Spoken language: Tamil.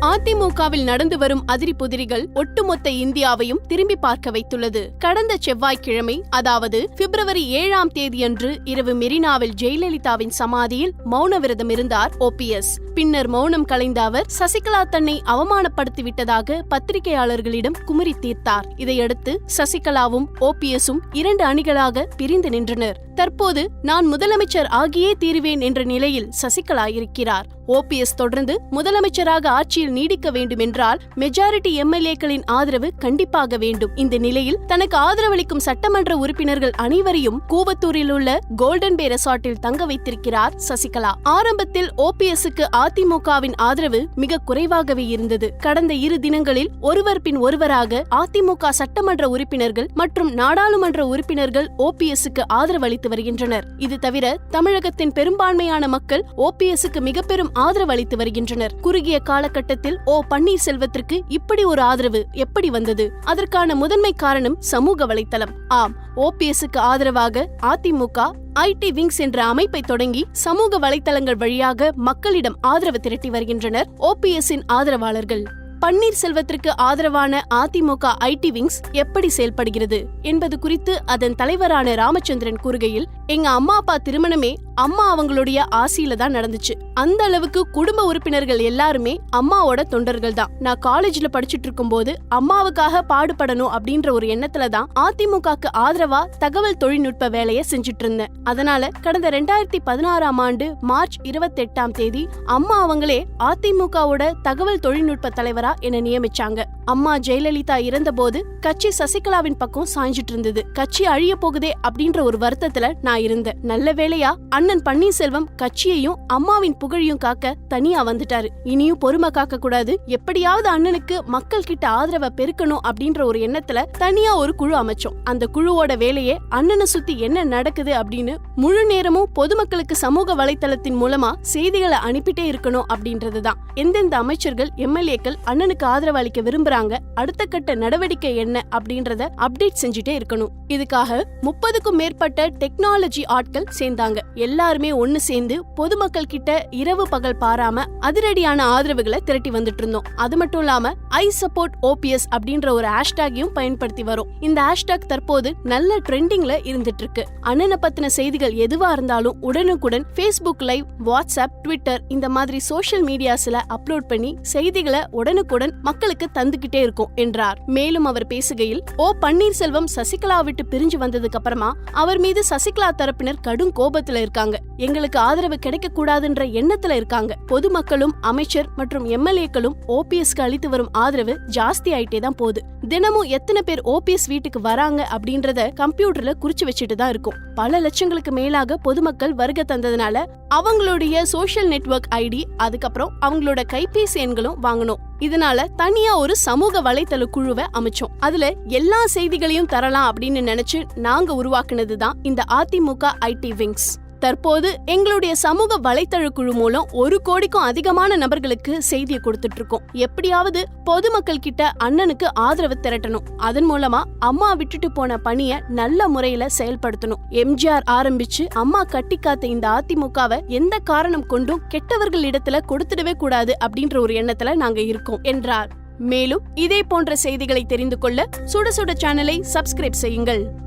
அதிமுகவில் நடந்து வரும் அதிரி புதிரிகள் ஒட்டுமொத்த இந்தியாவையும் திரும்பி பார்க்க வைத்துள்ளது. கடந்த செவ்வாய்க்கிழமை அதாவது பிப்ரவரி ஏழாம் தேதியன்று இரவு மெரினாவில் ஜெயலலிதாவின் சமாதியில் மௌன விரதம் இருந்தார் ஓபிஎஸ் பின்னர் மௌனம் கலைந்த அவர் சசிகலா தன்னை அவமானப்படுத்திவிட்டதாக பத்திரிகையாளர்களிடம் குமுறி தீர்த்தார். இதையடுத்து சசிகலாவும் ஓபிஎஸும் இரண்டு அணிகளாக பிரிந்து நின்றனர். தற்போது நான் முதலமைச்சர் ஆகியே தீருவேன் என்ற நிலையில் சசிகலா இருக்கிறார் ஓபிஎஸ் தொடர்ந்து முதலமைச்சராக ஆட்சியில் நீடிக்க வேண்டுமென்றால் மெஜாரிட்டி எம்எல்ஏக்களின் ஆதரவு கண்டிப்பாக வேண்டும். இந்த நிலையில் தனக்கு ஆதரவளிக்கும் சட்டமன்ற உறுப்பினர்கள் அனைவரையும் கூவத்தூரில் உள்ள கோல்டன் பே ரெசார்ட்டில் தங்க வைத்திருக்கிறார் சசிகலா. ஆரம்பத்தில் ஓபிஎஸ்க்கு அதிமுகவின் ஆதரவு மிக குறைவாகவே இருந்தது. கடந்த இரு தினங்களில் ஒருவர் பின் ஒருவராக அதிமுக சட்டமன்ற உறுப்பினர்கள் மற்றும் நாடாளுமன்ற உறுப்பினர்கள் ஓபிஎஸ்க்கு ஆதரவு அளித்து வருகின்றனர். இது தவிர தமிழகத்தின் பெரும்பான்மையான மக்கள் ஓபிஎஸ்க்கு மிக பெரும் ஆதரவு அளித்து வருகின்றனர். குறுகிய காலகட்டத்தில் ஓ பன்னீர்செல்வத்திற்கு இப்படி ஒரு ஆதரவு எப்படி வந்தது? அதற்கான முதன்மை காரணம் சமூக வலைத்தளம். ஆம் ஓபிஎஸ்க்கு ஆதரவாக அதிமுக ஐடி விங்ஸ் என்ற அமைப்பை தொடங்கி சமூக வலைத்தளங்கள் வழியாக மக்களிடம் ஆதரவு திரட்டி வருகின்றனர் ஓபிஎஸ்ஸின் ஆதரவாளர்கள். பன்னீர்செல்வத்திற்கு ஆதரவான அதிமுக ஐடி விங்ஸ் எப்படி செயல்படுகிறது என்பது குறித்து அதன் தலைவரான ராமச்சந்திரன் கூறுகையில் எங்க அம்மா அப்பா திருமணமே அம்மா அவங்களுடைய ஆசையில தான் நடந்துச்சு. அந்த அளவுக்கு குடும்ப உறுப்பினர்கள் எல்லாருமே அம்மாவோட தொண்டர்கள் தான். நான் காலேஜ்ல படிச்சுட்டு இருக்கும்போது அம்மாவுக்காக பாடுபடணும் அப்படின்ற ஒரு எண்ணத்துல தான் அதிமுகக்கு ஆதரவா தகவல் தொழில்நுட்ப வேலையை செஞ்சுட்டு இருந்தேன் அதனால கடந்த ரெண்டாயிரத்தி பதினாறாம் ஆண்டு மார்ச் இருபத்தி எட்டாம் தேதி அம்மா அவங்களே அதிமுகவோட தகவல் தொழில்நுட்ப தலைவரா என்ன நியமிச்சாங்க. அம்மா ஜெயலலிதா இறந்தபோது கட்சி சசிகலாவின் பக்கம் சாய்ஞ்சிட்டு இருந்தது. கட்சி அழிய போகுதே அப்படின்ற ஒரு வருத்தத்துல நான் இருந்தேன். நல்ல வேளையா அண்ணன் பன்னீர்செல்வம் கட்சியையும் அம்மாவின் புகழையும் காக்க தனியா வந்துட்டாரு. இனியும் பொறுமை காக்க கூடாது எப்படியாவது அண்ணனுக்கு மக்கள் கிட்ட ஆதரவை பெருக்கணும் அப்படின்ற ஒரு எண்ணத்துல தனியா ஒரு குழு அமைச்சோம். அந்த குழுவோட வேலையே அண்ணனை சுத்தி என்ன நடக்குது அப்படின்னு முழு நேரமும் பொதுமக்களுக்கு சமூக வலைத்தளத்தின் மூலமா செய்திகளை அனுப்பிட்டே இருக்கணும் அப்படின்றதுதான். எந்தெந்த அமைச்சர்கள் எம்எல்ஏக்கள் அண்ணனுக்கு ஆதரவு அளிக்க விரும்புறாங்க அடுத்த கட்ட நடவடிக்கை என்ன அப்படின்றத அப்டேட் செஞ்சுட்டே இருக்கணும். இதுக்காக முப்பதுக்கும் மேற்பட்ட டெக்னாலஜி ஆட்கள் சேர்ந்தாங்க. எல்லாருமே ஒன்னு சேர்ந்து பொதுமக்கள் கிட்ட இரவு பகல் பாராம அதிரடியான ஆதரவுகளை திரட்டி வந்துட்டு இருந்தோம். அது மட்டும் இல்லாம ஐ சப்போர்ட் ஓபிஎஸ் அப்படின்ற ஒரு ஹேஷ்டாகையும் பயன்படுத்தி வரும். இந்த ஹேஷ்டேக் தற்போது நல்ல ட்ரெண்டிங்ல இருந்துட்டு இருக்கு. அண்ணனை பத்தின செய்திகள் எதுவா இருந்தாலும் உடனுக்குடன் ஃபேஸ்புக் லைவ் வாட்ஸ்அப் ட்விட்டர் இந்த மாதிரி சோஷியல் மீடியாஸ்ல அப்லோட் பண்ணி செய்திகளை உடனுக்குடன் மக்களுக்கு தந்துகிட்டே இருக்கும் என்றார். மேலும் அவர் பேசுகையில் ஓ பன்னீர்செல்வம் சசிகலா விட்டு பிரிஞ்சு வந்ததுக்கு அப்புறமா அவர் மீது சசிகலா தரப்பினர் கடும் கோபத்துல இருக்காங்க. எங்களுக்கு ஆதரவு கிடைக்க கூடாதுன்ற எண்ணத்துல இருக்காங்க. பொதுமக்களும் அமைச்சர் மற்றும் எம்எல்ஏக்களும் ஓபிஎஸ்க்கு அளித்து வரும் ஆதரவு ஜாஸ்தி ஆயிட்டே தான் போகுது. தினமும் எத்தனை பேர் ஓபிஎஸ் வீட்டுக்கு வராங்க அப்படின்றத கம்ப்யூட்டர்ல குறிச்சு வச்சுட்டு தான் இருக்கும். பல லட்சங்களுக்கு மேலாக பொதுமக்கள் வருகை தந்ததுனால அவங்களுடைய சோஷியல் நெட்வொர்க் ஐடி அதுக்கப்புறம் அவங்களோட கைபேசி எண்களும் வாங்கணும் இதனால தனியா ஒரு சமூக வலைத்தள குழுவை அமைச்சோம். அதுல எல்லா செய்திகளையும் தரலாம் அப்படின்னு நினைச்சு நாங்க உருவாக்குனது தான் இந்த அதிமுக ஐடி விங்ஸ். தற்போது எங்களுடைய சமூக வலைத்தள குழு மூலம் ஒரு கோடிக்கும் அதிகமான நபர்களுக்கு செய்தியை கொடுத்துட்டு இருக்கோம் எப்படியாவது பொதுமக்கள் கிட்ட அண்ணனுக்கு ஆதரவு திரட்டணும். அதன் மூலமா அம்மா விட்டுட்டு போன பணிய நல்ல முறையில செயல்படுத்தணும். எம்ஜிஆர் ஆரம்பிச்சு அம்மா கட்டி காத்த இந்த அதிமுகவை எந்த காரணம் கொண்டும் கெட்டவர்கள் இடத்துல கொடுத்துடவே கூடாது அப்படின்ற ஒரு எண்ணத்துல நாங்க இருக்கோம் என்றார். மேலும் இதே போன்ற செய்திகளை தெரிந்து கொள்ள சுட சுட சேனலை சப்ஸ்கிரைப் செய்யுங்கள்.